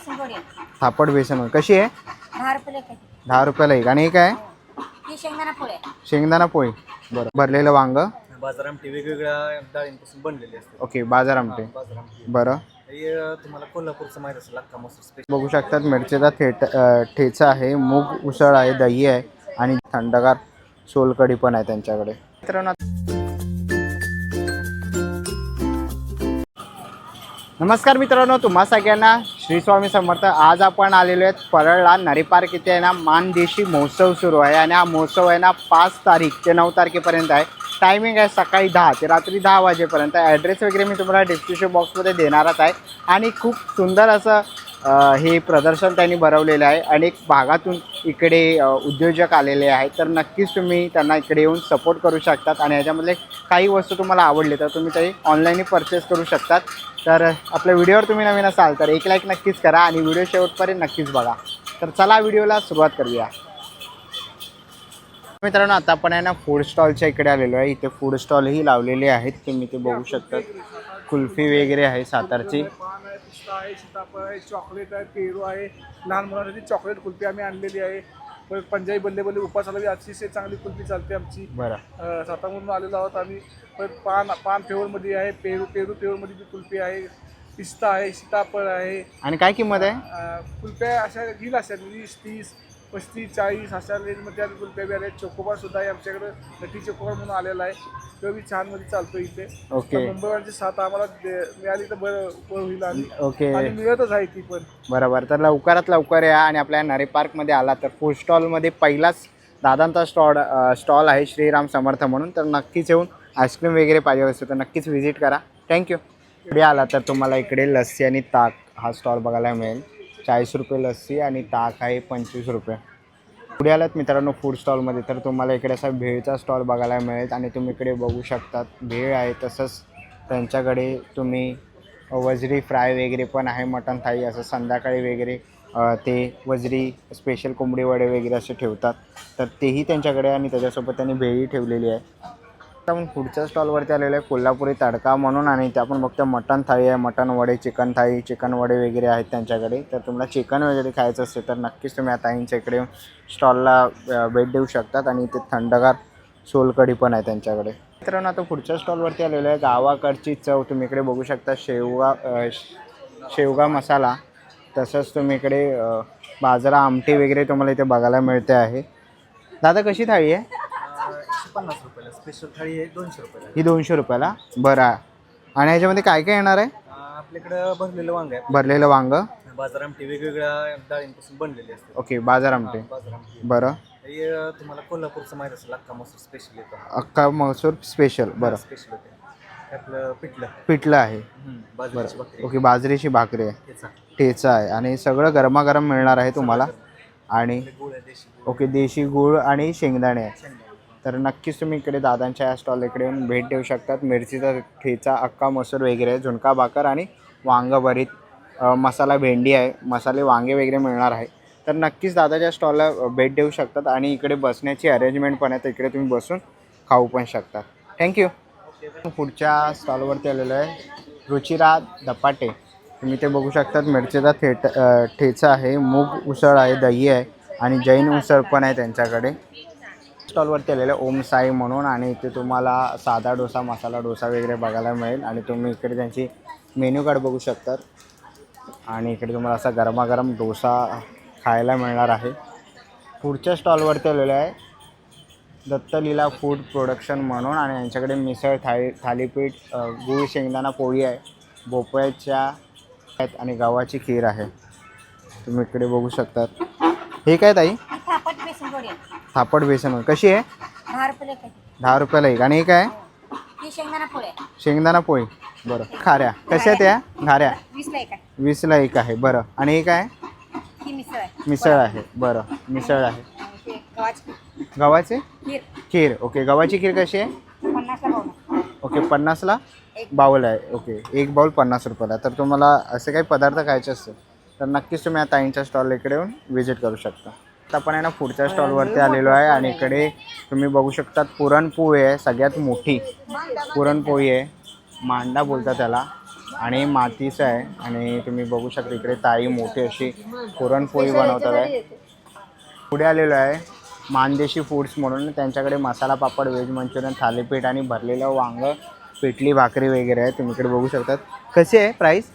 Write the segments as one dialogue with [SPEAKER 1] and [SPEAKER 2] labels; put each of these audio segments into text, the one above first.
[SPEAKER 1] बेसन आहे.
[SPEAKER 2] थापड बेसन कशी आहे?
[SPEAKER 1] दहा रुपये लेख आहे.
[SPEAKER 2] दहा रुपयाला एक. आणि हे काय?
[SPEAKER 1] ही शेंगदाणा पोळी आहे.
[SPEAKER 2] शेंगदाणा पोळी. बरं. भरलेलं वांग?
[SPEAKER 3] बाजार आमटी वेगवेगळ्या डाळींपासून बनलेली असते.
[SPEAKER 2] ओके बाजार आमटे
[SPEAKER 3] बाजार आमटी
[SPEAKER 2] बरं.
[SPEAKER 3] हे अं, तुम्हाला कोल्हापूरचं माहीत असेल अख्खा मसूर स्पेशल
[SPEAKER 2] बघू शकतात मिरचीचा थेट अ, ठेचा आहे मूग उसळ आहे दही आहे आणि थंडगार सोलकढी पण आहे त्यांच्याकडे. मित्रांनो नमस्कार मित्रांनो तुम्हा सगळ्यांना. श्री स्वामी समर्थ आज आपण आलेलो आहेत परळला. नरी पार्क इथे आहे ना मानदेशी महोत्सव सुरू आहे आणि हा महोत्सव आहे ना पाच तारीख ते नऊ तारखेपर्यंत आहे. टायमिंग आहे सकाळी दहा ते रात्री दहा वाजेपर्यंत ॲड्रेस वगैरे मी तुम्हाला डिस्क्रिप्शन बॉक्समध्ये देणारच आहे. आणि खूप सुंदर असं हे प्रदर्शन त्यांनी भरवलेलं आहे. अनेक भागातून इकडे उद्योजक आलेले आहेत. तर नक्कीच तुम्ही त्यांना इकडे येऊन सपोर्ट करू शकतात आणि याच्यामधले काही वस्तू तुम्हाला आवडले तर तुम्ही काही ऑनलाईनही परचेस करू शकतात. तर आपल्या व्हिडिओवर तुम्ही नवीन असाल तर एक लाईक नक्कीच करा आणि व्हिडिओ शेवटपर्यंत नक्कीच बघा. तर चला व्हिडिओला सुरुवात करूया. मित्रांनो आता आपण आहे ना फूड स्टॉलच्या इकडे आलेलो आहे. इथे फूड स्टॉलही लावलेले आहेत. तुम्ही ते बघू शकतात कुल्फी वगैरे आहे सातारची.
[SPEAKER 4] पान आहे पिस्ता आहे सीताफळ आहे चॉकलेट आहे पेरू आहे. लहान मुलांसाठी चॉकलेट कुल्फी आम्ही आणलेली आहे. परत पंजाबी बल्ले बल्ले उपासाला अतिशय चांगली कुल्फी चालते आमची.
[SPEAKER 2] बरं.
[SPEAKER 4] सातारमधून आलेलो आहोत आम्ही. परत पान पान फ्लेवरमध्ये आहे पेरू पेरू फ्लेवरमध्ये बी कुल्फी आहे पिस्ता आहे सीताफळ आहे.
[SPEAKER 2] आणि काय किंमत आहे?
[SPEAKER 4] कुल्फ्या अशा घेईल अशा वीस तीस पस्तीस चाळीस अशा रेंजमध्ये आम्ही कुल्फ्या बी आल्या चोकोबार सुद्धा आहे. आमच्याकडे नटी चोकोबार म्हणून आलेला आहे. तो बी छानमध्ये चालतो इथे.
[SPEAKER 2] ओके.
[SPEAKER 4] मुंबईवरची साथ आम्हाला दे- मिळाली तर बरं बरं होईल आणि
[SPEAKER 2] ओके.
[SPEAKER 4] आणि मिळतच आहे ती पण.
[SPEAKER 2] बरोबर. तर लवकरात लवकर या आणि आपल्या नरे पार्कमध्ये आला तर फूड स्टॉलमध्ये पहिलाच दादांचा स्टॉल स्टॉल आहे श्रीराम समर्थ म्हणून. तर नक्कीच येऊन आईस्क्रीम वगैरे पाहिजे असेल तर नक्कीच व्हिजिट करा. थँक्यू इकडे आला तर तुम्हाला इकडे लस्सी आणि ताक हा स्टॉल बघायला मिळेल. चाळीस रुपये लस्सी आणि ताक आहे पंचवीस रुपये. पुढे आलात मित्रांनो फूड स्टॉलमध्ये तर तुम्हाला इकडे असा भेळचा स्टॉल बघायला मिळेल आणि तुम्ही इकडे बघू शकतात. भेळ आहे तसंच त्यांच्याकडे तुम्ही वजरी फ्राय वगैरे पण आहे मटन थाई असं संध्याकाळी वगैरे ते वजरी स्पेशल कोंबडी वडे वगैरे असे ठेवतात. तर तेही त्यांच्याकडे आणि त्याच्यासोबत त्यांनी भेळी ठेवलेली आहे. आता आपण पुढच्या स्टॉलवरती आलेलो आहे कोल्हापुरी तडका म्हणून. आणि ते आपण बघतो मटन थाळी आहे मटन वडे चिकन थाळी चिकन वडे वगैरे आहेत त्यांच्याकडे. तर तुम्हाला चिकन वगैरे खायचं असेल तर नक्कीच तुम्ही आता यांच्या इकडे स्टॉलला भेट देऊ शकतात. आणि इथे थंडगार सोलकढी पण आहे त्यांच्याकडे. मित्रांनो आता पुढच्या स्टॉलवरती आलेलो आहे गावाकडची चव. तुम्ही इकडे बघू शकता शेवगा शेवगा मसाला. तसंच तुम्ही इकडे बाजरा आमटी वगैरे तुम्हाला इथे बघायला मिळते आहे. दादा कशी थाळी आहे?
[SPEAKER 3] पन्नास रुपयाला. स्पेशल थाळी आहे दोनशे रुपयाला.
[SPEAKER 2] ही दोनशे रुपयाला. बरं. आणि ह्याच्यामध्ये काय काय येणार आहे?
[SPEAKER 3] अं, आपल्याकडं भरलेलं वांग आहे.
[SPEAKER 2] भरलेलं वांग.
[SPEAKER 3] बाजार आमटी वेगवेगळ्या डाळींपासून बनलेली असते.
[SPEAKER 2] ओके बाजार आमटे.
[SPEAKER 3] बाजार आमटी.
[SPEAKER 2] बरं.
[SPEAKER 3] हे अं, तुम्हाला कोल्हापूरचं माहीत असेल अख्खा मसूर स्पेशल येतो.
[SPEAKER 2] अख्खा मसूर स्पेशल बरं.
[SPEAKER 3] स्पेशल होते आपलं पिठलं.
[SPEAKER 2] पिठलं आहे.
[SPEAKER 3] बाजरीची
[SPEAKER 2] बरं.
[SPEAKER 3] भाकरी.
[SPEAKER 2] ओके बाजरीची भाकरी आहे. ठेचा. आहे. आणि सगळं गरमागरम मिळणार आहे तुम्हाला. आणि
[SPEAKER 3] गुळ आहे देशी
[SPEAKER 2] ओके देशी गूळ आणि शेंगदाणे आहे
[SPEAKER 3] शेंगदाणे.
[SPEAKER 2] तर नक्कीच तुम्ही इकडे दादांच्या या स्टॉल इकडे येऊन भेट देऊ शकतात. मिरचीचा ठेचा अक्का मसूर वगैरे झुणका भाकर आणि वांग भरीत मसाला भेंडी आहे. मसाले वांगे वगैरे मिळणार आहे. तर नक्कीच दादाच्या स्टॉलला भेट देऊ शकतात आणि इकडे बसण्याची अरेंजमेंट पण आहे. तर इकडे तुम्ही बसून खाऊ पण शकता. थँक्यू पुढच्या स्टॉलवरती आलेलो आहे. रुचिरा धपाटे. तुम्ही ते बघू शकतात. मिरचीचा थेट ठेचा आहे. मूग उसळ आहे दही आहे आणि जैन उसळ पण आहे त्यांच्याकडे. स्टॉलवरती आलेलं आहे ओम साई म्हणून आणि इथे तुम्हाला साधा डोसा मसाला डोसा वगैरे बघायला मिळेल. आणि तुम्ही इकडे त्यांची मेन्यू कार्ड बघू शकतात. आणि इकडे तुम्हाला असा गरमागरम डोसा खायला मिळणार आहे. पुढच्या स्टॉलवरती आलेलं आहे दत्तलीला फूड प्रोडक्शन म्हणून आणि यांच्याकडे मिसळ थाळी थालीपीठ गुळ शेंगदाणा पोळी आहे. भोपळ्याच्या आहेत आणि गव्हाची खीर आहे. तुम्ही इकडे बघू शकतात. हे काय ताई?
[SPEAKER 1] बेसन आहे.
[SPEAKER 2] थापड बेसन कशी आहे?
[SPEAKER 1] दहा रुपये लेख आहे.
[SPEAKER 2] दहा रुपयाला एक. आणि हे काय?
[SPEAKER 1] ही शेंगदाणा पोळी आहे.
[SPEAKER 2] शेंगदाणा पोळी. बरं. खाऱ्या. कशा त्या घाऱ्या
[SPEAKER 1] वीसला एक आहे.
[SPEAKER 2] वीसला एक आहे. बरं. आणि ही
[SPEAKER 1] मिसळ आहे.
[SPEAKER 2] मिसळ आहे. बरं. मिसळ आहे.
[SPEAKER 1] आणि ते गव्हाची
[SPEAKER 2] गव्हाचे?
[SPEAKER 1] खीर.
[SPEAKER 2] खीर. ओके. गव्हाची खीर कशी आहे?
[SPEAKER 1] पन्नासला पाहुणा
[SPEAKER 2] ओके. पन्नासला?
[SPEAKER 1] एक.
[SPEAKER 2] बाऊल आहे. ओके. एक बाऊल पन्नास रुपयाला. तर तुम्हाला असे काही पदार्थ खायचे असतील तर नक्कीच तुम्ही आता ताईंच्या स्टॉल इकडे येऊन व्हिजिट करू शकता. आता आपण आहे ना पुढच्या स्टॉलवरती आलेलो आहे आणि इकडे तुम्ही बघू शकतात पुरणपोळी आहे सगळ्यात मोठी पुरणपोळी आहे. मांडा बोलतात त्याला. आणि मातीचं आहे. आणि तुम्ही बघू शकता इकडे ताई मोठी अशी पुरणपोळी बनवतात आहे. पुढे आलेलो आहे. मानदेशी फूड्स म्हणून त्यांच्याकडे मसाला पापड व्हेज मंचुरियन थालीपीठ आणि भरलेलं वांग पिठली भाकरी वगैरे आहे. तुम्ही इकडे बघू शकतात. कशी आहे प्राईस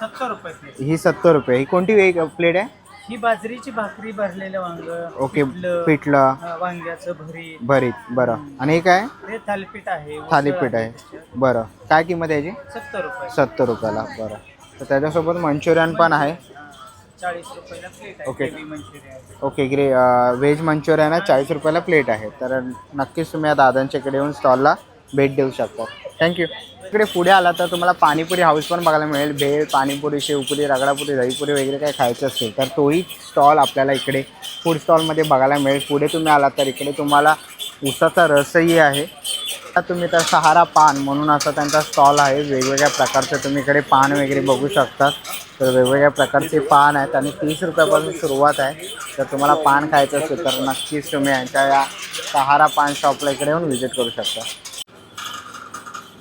[SPEAKER 5] सत्तर रुपये
[SPEAKER 2] ही सत्तर रुपये. ही कोणती वेग प्लेट आहे?
[SPEAKER 5] ही बाजरीची भाकरी भरलेलं वांग
[SPEAKER 2] ओके
[SPEAKER 5] पिठलं,
[SPEAKER 2] पिठलं.
[SPEAKER 5] अं, वांग्याचं भरीत.
[SPEAKER 2] भरीत बरं. आणि हे काय?
[SPEAKER 5] हे थालीपीट आहे उसळ
[SPEAKER 2] थालीपीठ आहे. बरं. काय किंमत आहे याची?
[SPEAKER 5] सत्तर रुपये.
[SPEAKER 2] सत्तर रुपयाला बरं. तर त्याच्यासोबत मंचुरियन पण आहे.
[SPEAKER 5] चाळीस रुपयाला प्लेट आहे
[SPEAKER 2] ओके.
[SPEAKER 5] मंचुरियन.
[SPEAKER 2] ओके ग्रे व्हेज मंचुरियन आहे चाळीस रुपयाला प्लेट आहे. तर नक्कीच तुम्ही या दादांच्या इकडे येऊन स्टॉलला भेट देऊ शकता. थँक्यू इकडे पुढे आला तर तुम्हाला पाणीपुरी हाऊस पण बघायला मिळेल. भेळ पाणीपुरी शेवपुरी रगडापुरी दहीपुरी वगैरे काही खायचं असेल तर तोही स्टॉल आपल्याला इकडे फूड स्टॉलमध्ये बघायला मिळेल. पुढे तुम्ही आलात तर इकडे तुम्हाला उसाचा रसही आहे. आता तुम्ही तर सहारा पान म्हणून असा त्यांचा स्टॉल आहे. वेगवेगळ्या प्रकारचे तुम्ही इकडे पान वगैरे बघू शकतात. तर वेगवेगळ्या प्रकारचे पान आहेत आणि तीस रुपयापासून सुरुवात आहे. तर तुम्हाला पान खायचं असेल तर नक्कीच तुम्ही यांच्या या सहारा पान शॉपला इकडे येऊन व्हिजिट करू शकता.